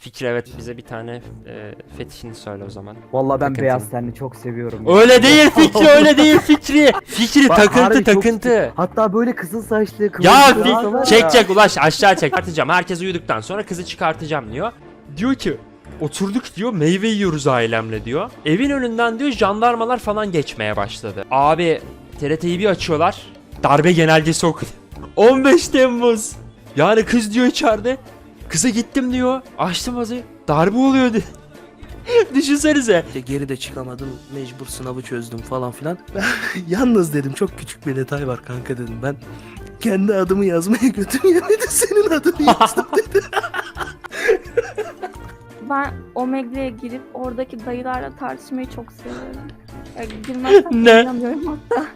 Fikri evet bize bir tane e, fetişini söyle o zaman. Vallahi ben Takıntı beyaz tenli çok seviyorum. ya. Öyle değil Fikri öyle değil Fikri. Fikri Bak, takıntı çok takıntı. Hatta böyle kızıl saçlı Ya kıvırcık olsa var çek ya. çek ulaş aşağı çek. Çıkartacağım. Herkes uyuduktan sonra kızı çıkartacağım diyor. Diyor ki oturduk diyor meyve yiyoruz ailemle diyor. Evin önünden diyor jandarmalar falan geçmeye başladı. Abi TRT'yi bir açıyorlar. Darbe genelgesi okudu. 15 Temmuz. Yani kız diyor içeride. Kıza gittim diyor. Açtım vazı. Darbe oluyor diyor. Düşünsenize. İşte geri de çıkamadım mecbur sınavı çözdüm falan filan. Yalnız dedim çok küçük bir detay var kanka dedim ben kendi adımı yazmaya götüm yemedi senin adını yazdım dedi. Ben Omegle'ye girip oradaki dayılarla tartışmayı çok seviyorum. Ya, girmezsem Ne? hatta.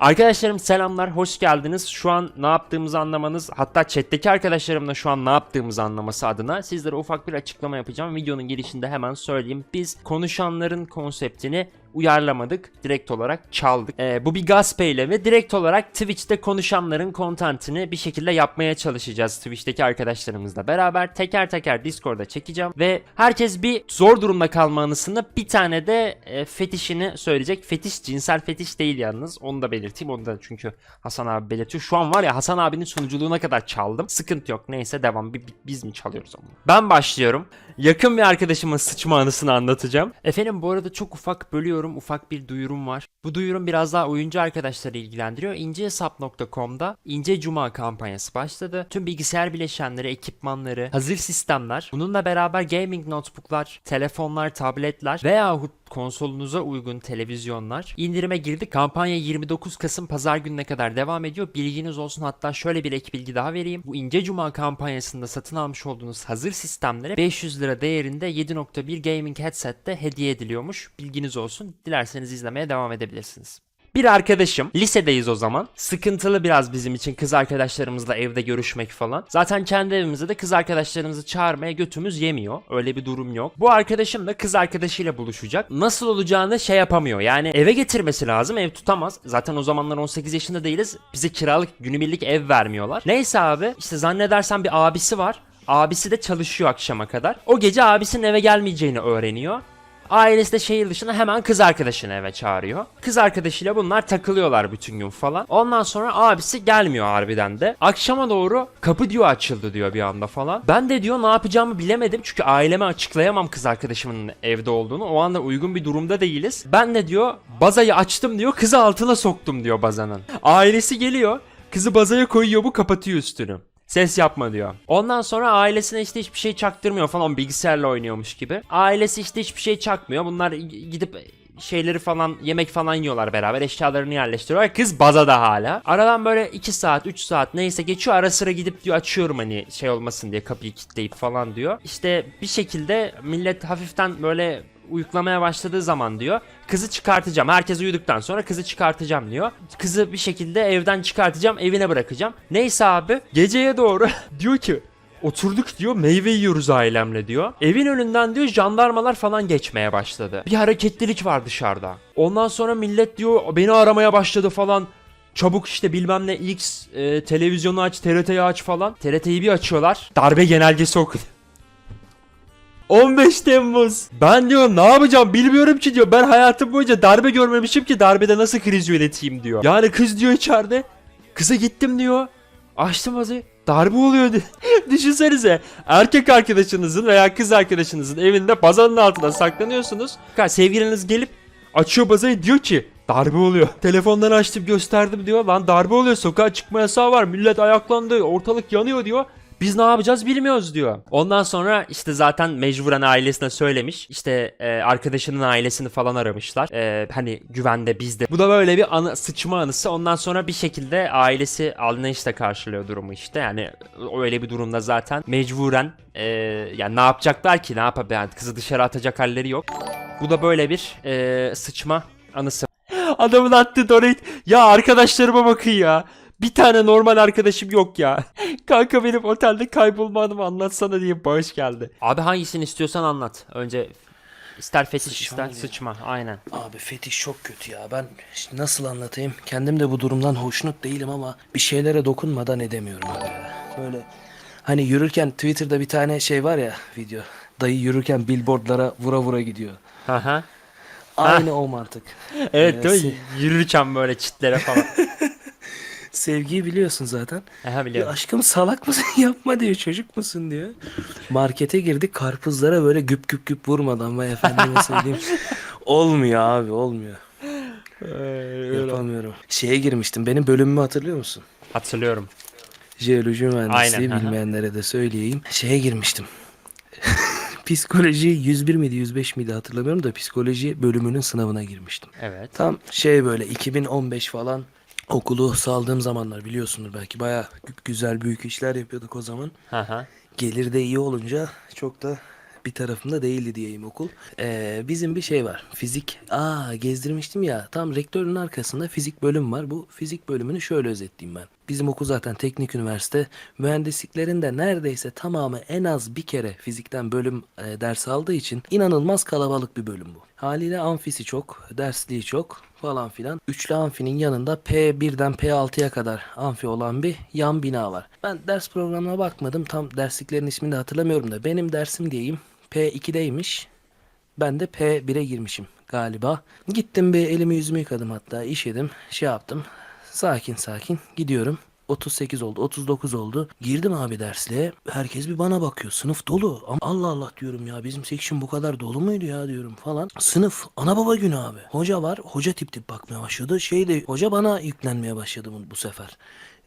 Arkadaşlarım selamlar, hoş geldiniz. Şu an ne yaptığımızı anlamanız, hatta chat'teki arkadaşlarım da şu an ne yaptığımızı anlaması adına sizlere ufak bir açıklama yapacağım. Videonun girişinde hemen söyleyeyim. Biz konuşanların konseptini uyarlamadık. Direkt olarak çaldık. Ee, bu bir gasp eylemi. Direkt olarak Twitch'te konuşanların kontentini bir şekilde yapmaya çalışacağız. Twitch'teki arkadaşlarımızla beraber teker teker Discord'a çekeceğim. Ve herkes bir zor durumda kalma anısını bir tane de e, fetişini söyleyecek. Fetiş cinsel fetiş değil yalnız. Onu da belirteyim. Onu da çünkü Hasan abi belirtiyor. Şu an var ya Hasan abinin sunuculuğuna kadar çaldım. Sıkıntı yok. Neyse devam. Bi- bi- Biz mi çalıyoruz ama? Ben başlıyorum. Yakın bir arkadaşımın sıçma anısını anlatacağım. Efendim bu arada çok ufak bölüyorum. Ufak bir duyurum var. Bu duyurum biraz daha oyuncu arkadaşları ilgilendiriyor. İncehesap.com'da İnce Cuma kampanyası başladı. Tüm bilgisayar bileşenleri, ekipmanları, hazır sistemler, bununla beraber gaming notebooklar, telefonlar, tabletler veyahut konsolunuza uygun televizyonlar indirime girdi. Kampanya 29 Kasım pazar gününe kadar devam ediyor. Bilginiz olsun hatta şöyle bir ek bilgi daha vereyim. Bu İnce Cuma kampanyasında satın almış olduğunuz hazır sistemlere 500 lira değerinde 7.1 gaming headset de hediye ediliyormuş. Bilginiz olsun. Dilerseniz izlemeye devam edebilirsiniz. Bir arkadaşım, lisedeyiz o zaman. Sıkıntılı biraz bizim için kız arkadaşlarımızla evde görüşmek falan. Zaten kendi evimizde de kız arkadaşlarımızı çağırmaya götümüz yemiyor. Öyle bir durum yok. Bu arkadaşım da kız arkadaşıyla buluşacak. Nasıl olacağını şey yapamıyor. Yani eve getirmesi lazım. Ev tutamaz. Zaten o zamanlar 18 yaşında değiliz. Bize kiralık günübirlik ev vermiyorlar. Neyse abi işte zannedersem bir abisi var. Abisi de çalışıyor akşama kadar. O gece abisinin eve gelmeyeceğini öğreniyor. Ailesi de şehir dışına hemen kız arkadaşını eve çağırıyor. Kız arkadaşıyla bunlar takılıyorlar bütün gün falan. Ondan sonra abisi gelmiyor harbiden de. Akşama doğru kapı diyor açıldı diyor bir anda falan. Ben de diyor ne yapacağımı bilemedim. Çünkü aileme açıklayamam kız arkadaşımın evde olduğunu. O anda uygun bir durumda değiliz. Ben de diyor bazayı açtım diyor kızı altına soktum diyor bazanın. Ailesi geliyor. Kızı bazaya koyuyor bu kapatıyor üstünü. Ses yapma diyor. Ondan sonra ailesine işte hiçbir şey çaktırmıyor falan bilgisayarla oynuyormuş gibi. Ailesi işte hiçbir şey çakmıyor. Bunlar gidip şeyleri falan yemek falan yiyorlar beraber eşyalarını yerleştiriyorlar. Kız bazada hala. Aradan böyle 2 saat 3 saat neyse geçiyor ara sıra gidip diyor açıyorum hani şey olmasın diye kapıyı kilitleyip falan diyor. İşte bir şekilde millet hafiften böyle uyuklamaya başladığı zaman diyor kızı çıkartacağım. Herkes uyuduktan sonra kızı çıkartacağım diyor. Kızı bir şekilde evden çıkartacağım evine bırakacağım. Neyse abi geceye doğru diyor ki Oturduk diyor meyve yiyoruz ailemle diyor. Evin önünden diyor jandarmalar falan geçmeye başladı. Bir hareketlilik var dışarıda. Ondan sonra millet diyor beni aramaya başladı falan. Çabuk işte bilmem ne X e, televizyonu aç TRT'yi aç falan. TRT'yi bir açıyorlar. Darbe genelgesi okudu. 15 Temmuz. Ben diyor ne yapacağım bilmiyorum ki diyor. Ben hayatım boyunca darbe görmemişim ki darbede nasıl kriz yöneteyim diyor. Yani kız diyor içeride. Kıza gittim diyor. Açtım vazı. Darbe oluyor diyor. Düşünsenize erkek arkadaşınızın veya kız arkadaşınızın evinde bazanın altına saklanıyorsunuz. Sevgiliniz gelip açıyor bazayı diyor ki darbe oluyor. Telefondan açtım gösterdim diyor. Lan darbe oluyor sokağa çıkma yasağı var. Millet ayaklandı ortalık yanıyor diyor. Biz ne yapacağız bilmiyoruz diyor. Ondan sonra işte zaten mecburen ailesine söylemiş. İşte e, arkadaşının ailesini falan aramışlar. E, hani güvende bizde. Bu da böyle bir anı, sıçma anısı. Ondan sonra bir şekilde ailesi anlayışla karşılıyor durumu işte. Yani öyle bir durumda zaten mecburen e, yani ne yapacaklar ki ne yapabilir? Yani kızı dışarı atacak halleri yok. Bu da böyle bir e, sıçma anısı. Adamın attığı donate. Ya arkadaşlarıma bakın ya. Bir tane normal arkadaşım yok ya. Kanka benim otelde kaybolma anımı anlatsana diye bağış geldi. Abi hangisini istiyorsan anlat. Önce ister fetiş Sıçma ister mı? sıçma. Aynen. Abi fetiş çok kötü ya ben nasıl anlatayım kendim de bu durumdan hoşnut değilim ama bir şeylere dokunmadan edemiyorum abi ya. Böyle Hani yürürken Twitter'da bir tane şey var ya video. Dayı yürürken billboardlara vura vura gidiyor. Aha. Aynı o mantık. Evet değil mi? se- Yürürken böyle çitlere falan. Sevgiyi biliyorsun zaten. Aha Ya biliyorum. aşkım salak mısın yapma diyor çocuk musun diyor. Markete girdik karpuzlara böyle güp güp güp vurmadan vay efendime söyleyeyim. olmuyor abi olmuyor. Yapamıyorum. Şeye girmiştim benim bölümümü hatırlıyor musun? Hatırlıyorum. Jeoloji mühendisliği Aynen, aha. bilmeyenlere de söyleyeyim. Şeye girmiştim. Psikoloji 101 miydi 105 miydi hatırlamıyorum da psikoloji bölümünün sınavına girmiştim. Evet. Tam şey böyle 2015 falan okulu saldığım zamanlar biliyorsundur belki baya güzel büyük işler yapıyorduk o zaman. Aha. Gelir de iyi olunca çok da bir tarafımda değildi diyeyim okul. Ee, bizim bir şey var. Fizik. Aa gezdirmiştim ya. Tam rektörün arkasında fizik bölüm var. Bu fizik bölümünü şöyle özetleyeyim ben. Bizim okul zaten teknik üniversite. Mühendisliklerin de neredeyse tamamı en az bir kere fizikten bölüm e, ders aldığı için inanılmaz kalabalık bir bölüm bu. Haliyle amfisi çok, dersliği çok falan filan. Üçlü amfinin yanında P1'den P6'ya kadar amfi olan bir yan bina var. Ben ders programına bakmadım. Tam dersliklerin ismini de hatırlamıyorum da benim dersim diyeyim P2'deymiş. Ben de P1'e girmişim galiba. Gittim bir elimi yüzümü yıkadım hatta işedim şey yaptım. Sakin sakin gidiyorum. 38 oldu 39 oldu. Girdim abi dersliğe. Herkes bir bana bakıyor. Sınıf dolu. Ama Allah Allah diyorum ya bizim section bu kadar dolu muydu ya diyorum falan. Sınıf ana baba günü abi. Hoca var. Hoca tip tip bakmaya başladı. Şey de hoca bana yüklenmeye başladı bu, bu sefer.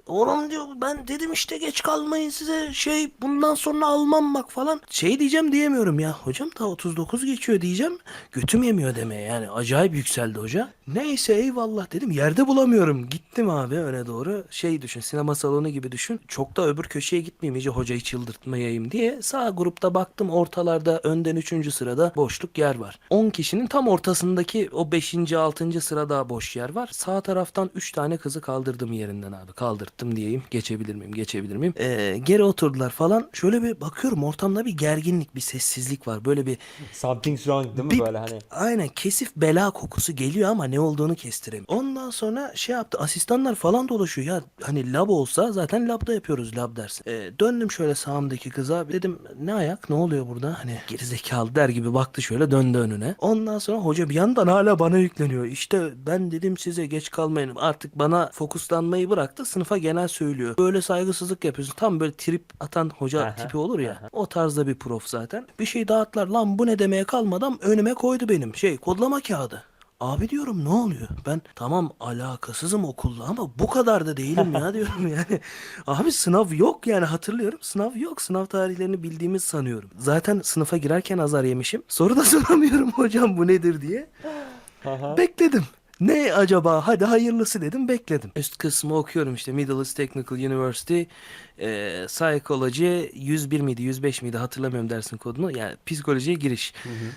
Oğlum diyor ben dedim işte geç kalmayın size şey bundan sonra almam bak falan. Şey diyeceğim diyemiyorum ya hocam da 39 geçiyor diyeceğim. Götüm yemiyor demeye yani acayip yükseldi hoca. Neyse eyvallah dedim yerde bulamıyorum. Gittim abi öne doğru şey düşün sinema salonu gibi düşün. Çok da öbür köşeye gitmeyeyim iyice hocayı çıldırtmayayım diye. Sağ grupta baktım ortalarda önden 3. sırada boşluk yer var. 10 kişinin tam ortasındaki o 5. 6. sırada boş yer var. Sağ taraftan 3 tane kızı kaldırdım yerinden abi. Kaldırttım diyeyim. Geçebilir miyim? Geçebilir miyim? Ee, geri oturdular falan. Şöyle bir bakıyorum ortamda bir gerginlik, bir sessizlik var. Böyle bir Something's wrong değil Bir- hani? Aynen kesif bela kokusu geliyor ama ne olduğunu kestiremiyorum. Ondan sonra şey yaptı asistanlar falan dolaşıyor ya hani lab olsa zaten labda yapıyoruz lab dersi. Ee, döndüm şöyle sağımdaki kıza dedim ne ayak ne oluyor burada hani gerizekalı der gibi baktı şöyle döndü önüne. Ondan sonra hoca bir yandan hala bana yükleniyor. İşte ben dedim size geç kalmayın artık bana fokuslanmayı bıraktı sınıfa genel söylüyor. Böyle saygısızlık yapıyorsun tam böyle trip atan hoca Aha, tipi olur ya. O tarzda bir prof zaten. Bir şey dağıttılar lan bu ne demeye kalmadan önüme koydu benim şey kodlama kağıdı. Abi diyorum ne oluyor? Ben tamam alakasızım okulla ama bu kadar da değilim ya diyorum yani. Abi sınav yok yani hatırlıyorum. Sınav yok. Sınav tarihlerini bildiğimiz sanıyorum. Zaten sınıfa girerken azar yemişim. Soru da soramıyorum hocam bu nedir diye. Bekledim. Ne acaba? Hadi hayırlısı dedim bekledim. Üst kısmı okuyorum işte Middle East Technical University e, Psychology 101 miydi 105 miydi hatırlamıyorum dersin kodunu. Yani psikolojiye giriş.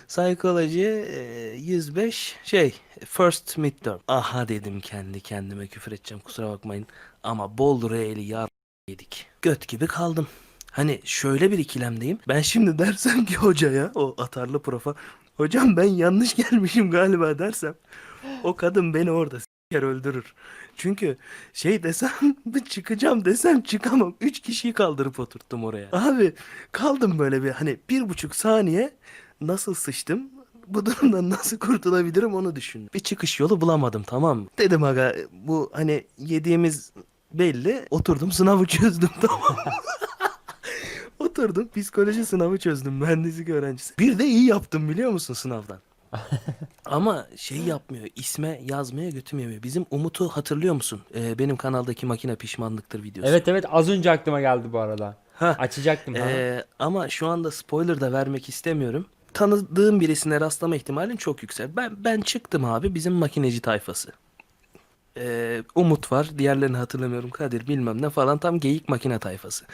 Psychology e, 105 şey first midterm. Aha dedim kendi kendime küfür edeceğim kusura bakmayın. Ama bol reyli yar yedik. Göt gibi kaldım. Hani şöyle bir ikilemdeyim. Ben şimdi dersem ki hocaya o atarlı profa hocam ben yanlış gelmişim galiba dersem o kadın beni orada s**ker öldürür. Çünkü şey desem çıkacağım desem çıkamam. Üç kişiyi kaldırıp oturttum oraya. Abi kaldım böyle bir hani bir buçuk saniye nasıl sıçtım bu durumdan nasıl kurtulabilirim onu düşün. Bir çıkış yolu bulamadım tamam mı? Dedim aga bu hani yediğimiz belli. Oturdum sınavı çözdüm tamam? Oturdum psikoloji sınavı çözdüm mühendislik öğrencisi. Bir de iyi yaptım biliyor musun sınavdan? Ama şey yapmıyor. isme yazmaya götürmüyor. Bizim Umut'u hatırlıyor musun? Ee, benim kanaldaki makine pişmanlıktır videosu. Evet evet az önce aklıma geldi bu arada. Hah. Açacaktım. ha. Ee, ama şu anda spoiler da vermek istemiyorum. Tanıdığım birisine rastlama ihtimalin çok yüksek. Ben ben çıktım abi bizim makineci tayfası. Ee, Umut var. Diğerlerini hatırlamıyorum. Kadir bilmem ne falan. Tam geyik makine tayfası.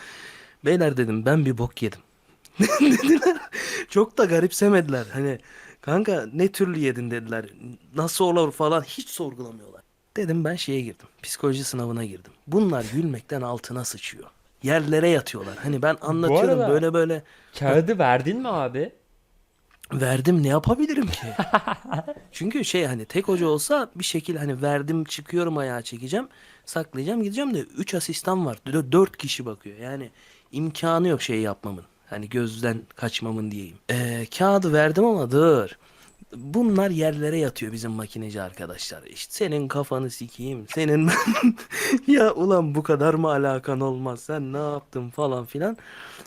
Beyler dedim ben bir bok yedim. dediler. Çok da garipsemediler. Hani kanka ne türlü yedin dediler. Nasıl olur falan hiç sorgulamıyorlar. Dedim ben şeye girdim. Psikoloji sınavına girdim. Bunlar gülmekten altına sıçıyor. Yerlere yatıyorlar. Hani ben anlatıyorum arada- böyle böyle. Kağıdı verdin mi abi? Verdim ne yapabilirim ki? Çünkü şey hani tek hoca olsa bir şekil hani verdim çıkıyorum ayağa çekeceğim. Saklayacağım gideceğim de 3 asistan var. 4 kişi bakıyor. Yani imkanı yok şey yapmamın. Hani gözden kaçmamın diyeyim. Ee, kağıdı verdim ama dur. Bunlar yerlere yatıyor bizim makineci arkadaşlar. İşte senin kafanı sikeyim. Senin ya ulan bu kadar mı alakan olmaz? Sen ne yaptın falan filan.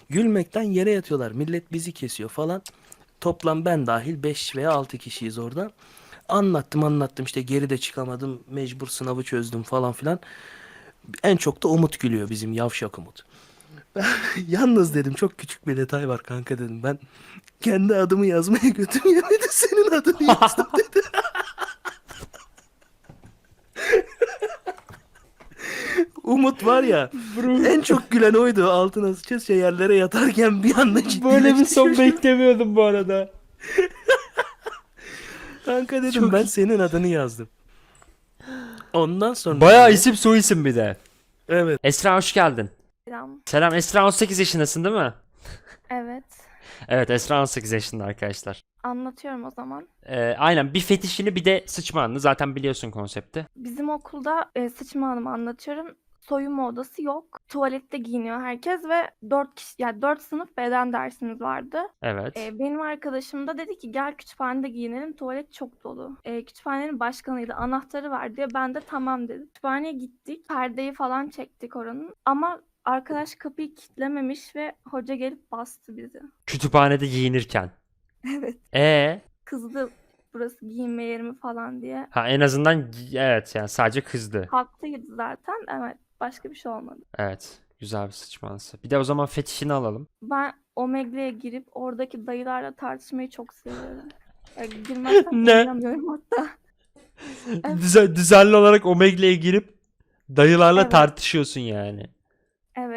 Gülmekten yere yatıyorlar. Millet bizi kesiyor falan. Toplam ben dahil 5 veya 6 kişiyiz orada. Anlattım anlattım işte geride çıkamadım. Mecbur sınavı çözdüm falan filan. En çok da Umut gülüyor bizim yavşak Umut. Yalnız dedim çok küçük bir detay var kanka dedim. Ben kendi adımı yazmaya götüm yemedi senin adını yazdım dedi. Umut var ya en çok gülen oydu altına sıçrasça yerlere yatarken bir anda ciddileşti. beklemiyordum bu arada. Kanka dedim ben senin adını yazdım. Ondan sonra Bayağı isim soy isim bir de. evet Esra hoş geldin. Selam. Selam Esra 18 yaşındasın değil mi? Evet. Evet Esra 18 yaşında arkadaşlar. Anlatıyorum o zaman. Ee, aynen bir fetişini bir de sıçma zaten biliyorsun konsepti. Bizim okulda e, sıçma anlatıyorum. Soyunma odası yok. Tuvalette giyiniyor herkes ve 4 kişi yani 4 sınıf beden dersimiz vardı. Evet. E, benim arkadaşım da dedi ki gel kütüphanede giyinelim tuvalet çok dolu. E, kütüphanenin başkanıydı anahtarı var diye ben de tamam dedim. Kütüphaneye gittik perdeyi falan çektik oranın ama arkadaş kapıyı kilitlememiş ve hoca gelip bastı bizi. Kütüphanede giyinirken. Evet. Ee, Kızdı burası giyinme yeri mi falan diye. ha en azından gi- evet yani sadece kızdı. Haklıydı zaten evet başka bir şey olmadı. Evet. Güzel bir sıçmansı. Bir de o zaman fetişini alalım. Ben Omegle'ye girip oradaki dayılarla tartışmayı çok seviyorum. Ya, girmezsem Ne? oynamıyorum hatta. Evet. düzenli olarak Omegle'ye girip dayılarla Evet. tartışıyorsun yani.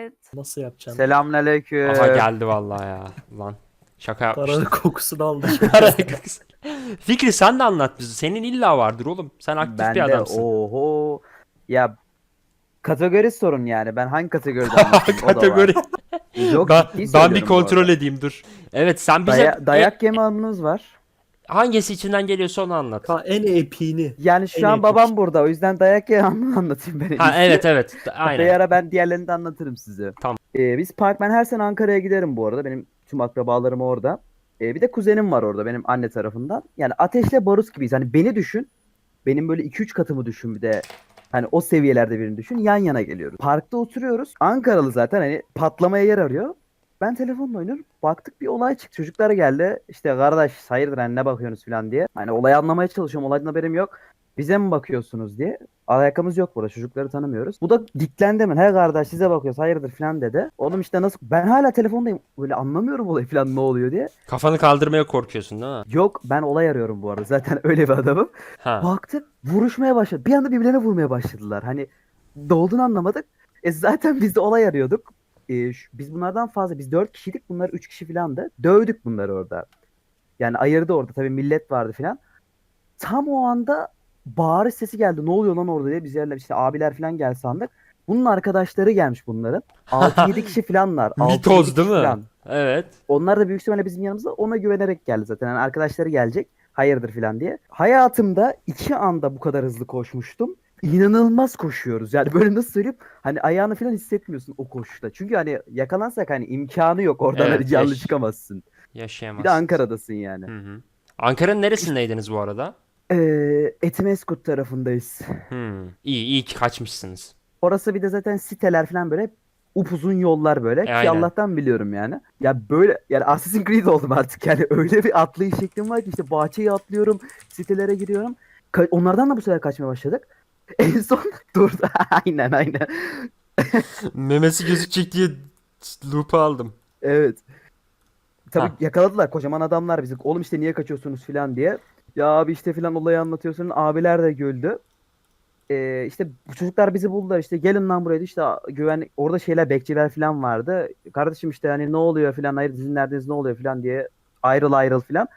Evet. Nasıl yapacaksın? Selamünaleyküm. Aha geldi vallahi ya. Lan. Şaka Paranın yapmıştım. kokusunu aldı. Fikri sen de anlat bizi. Senin illa vardır oğlum. Sen aktif ben bir de adamsın. oho. Ya kategori sorun yani. Ben hangi kategoride anlatayım? O da var. Kategori. Yok ben, ciddi ben bir söylüyorum bu kontrol arada. edeyim dur. Evet sen bize Daya- dayak yeme anınız var. Hangisi içinden geliyorsa onu anlat. Ha, en epiğini. Yani şu En an epik. babam burada. O yüzden dayak anını anlatayım ben. en Ha iyisi. evet evet. Bir Aynen. ara ben diğerlerini de anlatırım size. Tamam. Ee, biz park ben her sene Ankara'ya giderim bu arada. Benim tüm akrabalarım orada. Ee, bir de kuzenim var orada benim anne tarafından. Yani ateşle barut gibiyiz. Hani beni düşün. Benim böyle 2-3 katımı düşün bir de. Hani o seviyelerde birini düşün. Yan yana geliyoruz. Parkta oturuyoruz. Ankaralı zaten hani patlamaya yer arıyor. Ben telefonla oynuyorum. Baktık bir olay çıktı. Çocuklar geldi. İşte kardeş hayırdır hani ne bakıyorsunuz falan diye. Hani olayı anlamaya çalışıyorum. Olaydan haberim yok. Bize mi bakıyorsunuz diye. Alakamız yok burada. Çocukları tanımıyoruz. Bu da diklendi hemen. He kardeş size bakıyoruz hayırdır falan dedi. Oğlum işte nasıl? Ben hala telefondayım. Böyle anlamıyorum olayı falan ne oluyor diye. Kafanı kaldırmaya korkuyorsun değil mi? Yok ben olay arıyorum bu arada. Zaten öyle bir adamım. Ha. Baktık vuruşmaya başladı. Bir anda birbirlerine vurmaya başladılar. Hani ne olduğunu anlamadık. E zaten biz de olay arıyorduk. E, şu- biz bunlardan fazla. Biz dört kişiydik. Bunlar üç kişi filandı. Dövdük bunları orada. Yani ayırdı orada. Tabii millet vardı filan. Tam o anda bağırış sesi geldi. Ne oluyor lan orada diye. Biz yerler işte abiler filan gel sandık. Bunun arkadaşları gelmiş bunların. 6-7 kişi filanlar. 6-7 Mitoz değil mi? filan. Evet. Onlar da büyük ihtimalle bizim yanımızda ona güvenerek geldi zaten. Yani arkadaşları gelecek. Hayırdır filan diye. Hayatımda iki anda bu kadar hızlı koşmuştum. İnanılmaz koşuyoruz. Yani böyle nasıl söyleyeyim? Hani ayağını falan hissetmiyorsun o koşuşta. Çünkü hani yakalansak hani imkanı yok. Oradan Evet, hani canlı yaş- çıkamazsın. Yaşayamazsın. Bir de Ankara'dasın yani. Hı hı. Ankara'nın neresindeydiniz bu arada? Ee, Etimeskut tarafındayız. Hmm. İyi iyi ki kaçmışsınız. Orası bir de zaten siteler falan böyle upuzun yollar böyle ki aynen. Allah'tan biliyorum yani. Ya böyle yani Assassin's Creed oldum artık yani öyle bir atlayış şeklim var ki işte bahçeyi atlıyorum, sitelere giriyorum. Ka- onlardan da bu sefer kaçmaya başladık. En son durdu. aynen aynen. Memesi gözükecek diye loop'u aldım. Evet. Tabii Ha. yakaladılar kocaman adamlar bizi. Oğlum işte niye kaçıyorsunuz filan diye. Ya abi işte filan olayı anlatıyorsun. Abiler de güldü. Ee, işte bu çocuklar bizi buldular işte gelin lan buraya işte güven orada şeyler bekçiler filan vardı. Kardeşim işte hani ne oluyor filan hayır sizin neredeniz ne oluyor filan diye ayrıl ayrıl filan.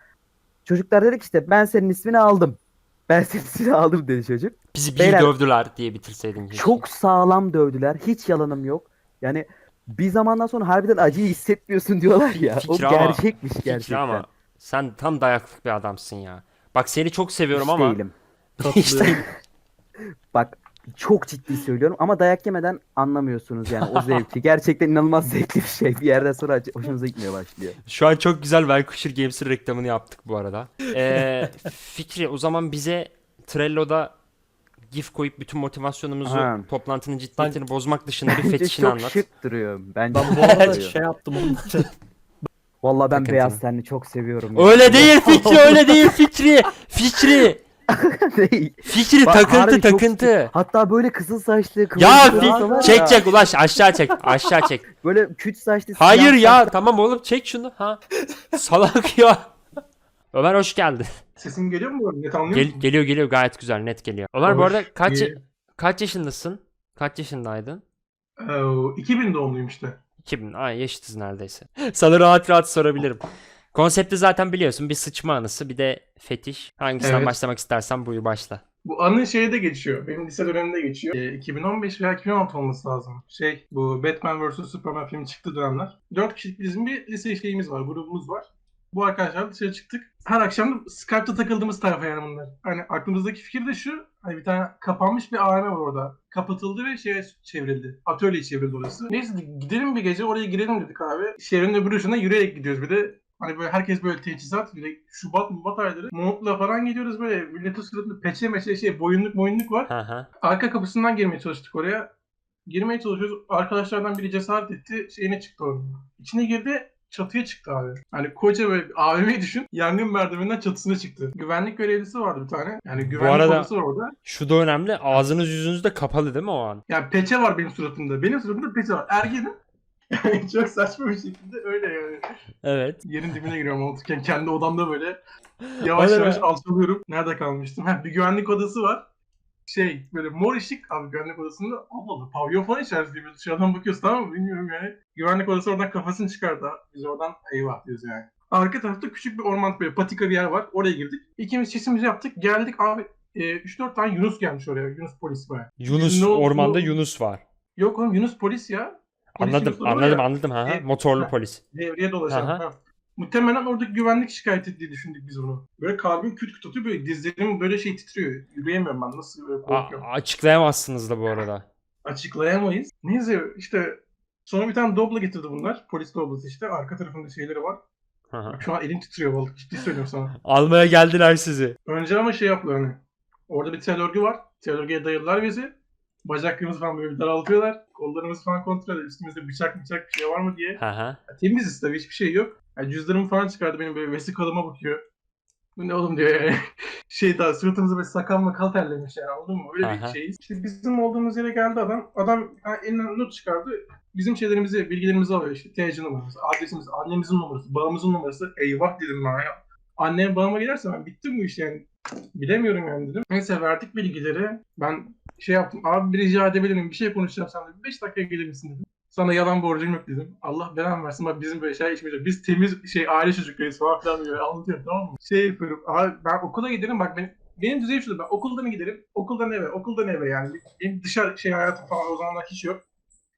Çocuklar dedik işte ben senin ismini aldım. Ben senin ismini aldım dedi çocuk. Bizi bir Beyler- dövdüler diye bitirseydin. keşke. Çok sağlam dövdüler. Hiç yalanım yok. Yani bir zamandan sonra harbiden acıyı hissetmiyorsun diyorlar ya. O Fikri ama- gerçekmiş Fikri gerçekten. ama sen tam dayaklık bir adamsın ya. Bak seni çok seviyorum Hiç ama değilim. işte Bak Çok ciddi söylüyorum ama dayak yemeden anlamıyorsunuz yani o zevki. Gerçekten inanılmaz zevkli bir şey. Bir yerden sonra hoşunuza gitmeye başlıyor. Şu an çok güzel Velkuşur Games'in reklamını yaptık bu arada. Ee, Fikri o zaman bize Trello'da GIF koyup bütün motivasyonumuzu Ha. toplantının ciddiyetini bozmak dışında bir Bence fetişini çok anlat. şık duruyor. Bence Ben bu çok arada duruyor. şey yaptım onları. Vallahi ben Takıntı beyaz tenli çok seviyorum. ya. Öyle değil Fikri öyle değil Fikri. Fikri. Değil. Fikri Bak, takıntı çok takıntı. Hatta böyle kızıl saçlı Ya kıvırcık var çek ya, çek ulaş aşağı çek aşağı çek. Böyle küt saçlı Hayır siyah ya saçlı- tamam oğlum çek şunu ha. Salak ya. Ömer hoş geldin. Sesim geliyor mu? Net anlıyor Gel- musun? geliyor geliyor gayet güzel net geliyor. Ömer bu Hoş, arada kaç iyi. kaç yaşındasın? Kaç yaşındaydın? Ee, 2000 doğumluyum işte. 2000. Ay yaşıtız neredeyse. Sana rahat rahat sorabilirim. Konsepti zaten biliyorsun. Bir sıçma anısı bir de fetiş. Hangisinden Evet. başlamak istersen buyur başla. Bu anı şeyde geçiyor. Benim lise döneminde geçiyor. Ee, 2015 veya 2016 olması lazım. Şey bu Batman vs Superman filmi çıktığı dönemler. 4 kişilik bizim bir lise şeyimiz var, grubumuz var. Bu arkadaşlar dışarı çıktık. Her akşam da takıldığımız tarafa yani bunlar. Hani aklımızdaki fikir de şu. Hani bir tane kapanmış bir AVM var orada. Kapatıldı ve şeye çevrildi. Atölyeye çevrildi orası. Neyse gidelim bir gece oraya girelim dedik abi. Şehrin öbür ucuna yürüyerek gidiyoruz. Bir de Hani böyle herkes böyle teçhizat, bir de Şubat Mubat ayları montla falan gidiyoruz böyle milletin suratında peçe meçe şey boyunluk boyunluk var. Hı hı. Arka kapısından girmeye çalıştık oraya. Girmeye çalışıyoruz. Arkadaşlardan biri cesaret etti. Şeyine çıktı orada. İçine girdi. Çatıya çıktı abi. Hani koca böyle bir AVM'yi düşün. Yangın merdiveninden çatısına çıktı. Güvenlik görevlisi vardı bir tane. Yani güvenlik arada- odası var orada. Şu da önemli. Ağzınız yüzünüz de kapalı değil mi o an? Yani peçe var benim suratımda. Benim suratımda peçe var. Ergenim. Yani çok saçma bir şekilde öyle yani. Evet. Yerin dibine giriyorum otururken kendi odamda böyle yavaş Öyle yavaş alçalıyorum. Nerede kalmıştım? Ha, bir güvenlik odası var. Şey böyle mor ışık abi güvenlik odasında Allah Allah pavyon falan içerisinde böyle dışarıdan bakıyoruz tamam mı bilmiyorum yani. Güvenlik odası oradan kafasını çıkardı. Biz oradan eyvah diyoruz yani. Arka tarafta küçük bir orman böyle patika bir yer var. Oraya girdik. İkimiz sesimizi yaptık. Geldik abi e, 3-4 tane Yunus gelmiş oraya. Yunus polis var. Yunus oldu? ormanda Yunus var. Yok oğlum Yunus polis ya. Anladım anladım ya. anladım ha. ha. E, Motorlu ha. polis. Devreye dolaşan. Aha. Ha. Muhtemelen oradaki güvenlik şikayet ettiği düşündük biz onu. Böyle kalbim küt küt atıyor böyle dizlerim böyle şey titriyor. Yürüyemiyorum ben nasıl böyle A- korkuyorum. açıklayamazsınız da bu arada. Açıklayamayız. Neyse işte sonra bir tane dobla getirdi bunlar. Polis doblası işte. Arka tarafında şeyleri var. Bak şu an elim titriyor vallahi ciddi söylüyorum sana. Almaya geldiler sizi. Önce ama şey yaptılar hani. Orada bir tel örgü var. Tel örgüye dayadılar bizi. Bacaklarımızı falan böyle bir daraltıyorlar. Kollarımızı falan kontrol ediyor. Üstümüzde bıçak bıçak bir şey var mı diye. Hı hı. Ya Temiziz tabii hiçbir şey yok. Yani cüzdanımı falan çıkardı benim böyle vesikalıma bakıyor. Bu ne oğlum diyor yani. şey daha suratımıza böyle sakal makal terlemiş yani anladın mı? Öyle Aha. bir şeyiz. İşte bizim olduğumuz yere geldi adam. Adam ha, elinden not çıkardı. Bizim şeylerimizi, bilgilerimizi alıyor işte. TC numarası, adresimiz, annemizin numarası, babamızın numarası. Eyvah dedim ben ya. Annem babama gelirse ben bittim bu iş yani. Bilemiyorum yani dedim. Neyse verdik bilgileri. Ben şey yaptım. Abi bir rica edebilirim. Bir şey konuşacağım seninle. 5 dakikaya gelir misin dedim. Sana yalan borcum yok dedim. Allah belanı versin bak bizim böyle şey yok. Biz temiz şey aile çocuklarıyız falan filan diyor. Anlatıyorum tamam mı? Şey yapıyorum. Abi ben okula giderim bak ben benim düzeyim şudur. Ben okuldan giderim. Okuldan eve. Okuldan eve yani. Benim dışarı şey hayatım falan o zamanlar hiç yok.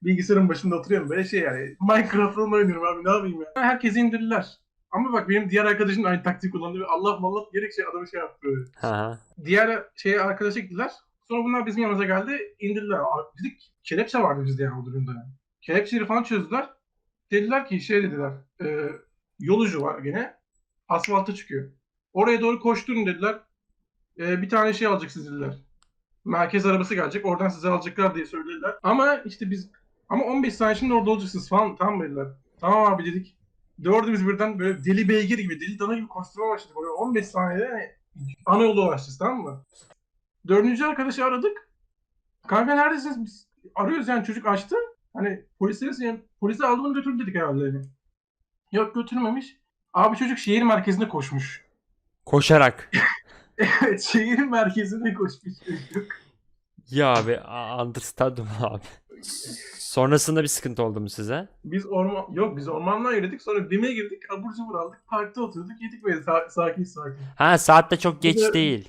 Bilgisayarın başında oturuyorum böyle şey yani. Minecraft falan oynuyorum abi ne yapayım ya. Herkesi indirdiler. Ama bak benim diğer arkadaşım da aynı taktiği kullandı. ve Allah mallah diyerek şey adamı şey yaptı hı. diğer şeye arkadaşa gittiler. Sonra bunlar bizim yanımıza geldi. indirdiler. Dedik kelepçe vardı bizde yani o durumda. Kelepçeleri falan çözdüler. Dediler ki şey dediler. E, yol ucu var gene. Asfalta çıkıyor. Oraya doğru koşturun dediler. E, bir tane şey alacaksınız dediler. Merkez arabası gelecek. Oradan sizi alacaklar diye söylediler. Ama işte biz ama 15 saniye şimdi orada olacaksınız falan. Tamam dediler. Tamam abi dedik. Dördümüz birden böyle deli beygir gibi, deli dana gibi koşturmaya başladık. Böyle 15 saniyede yani ana yolu ulaşacağız tamam mı? Dördüncü arkadaşı aradık. Kanka neredesiniz? Biz arıyoruz yani çocuk açtı. Hani polisleri yani, polisi aldı bunu götürdü dedik herhalde. Yani. Yok götürmemiş. Abi çocuk şehir merkezine koşmuş. Koşarak. Evet şehir merkezine koşmuş çocuk. Ya abi understandum abi. Sonrasında bir sıkıntı oldu mu size? Biz orman yok biz ormandan yürüdük sonra BİM'e girdik abur cubur aldık parkta oturduk yedik böyle sa- sakin sakin. Ha saatte çok geç değil.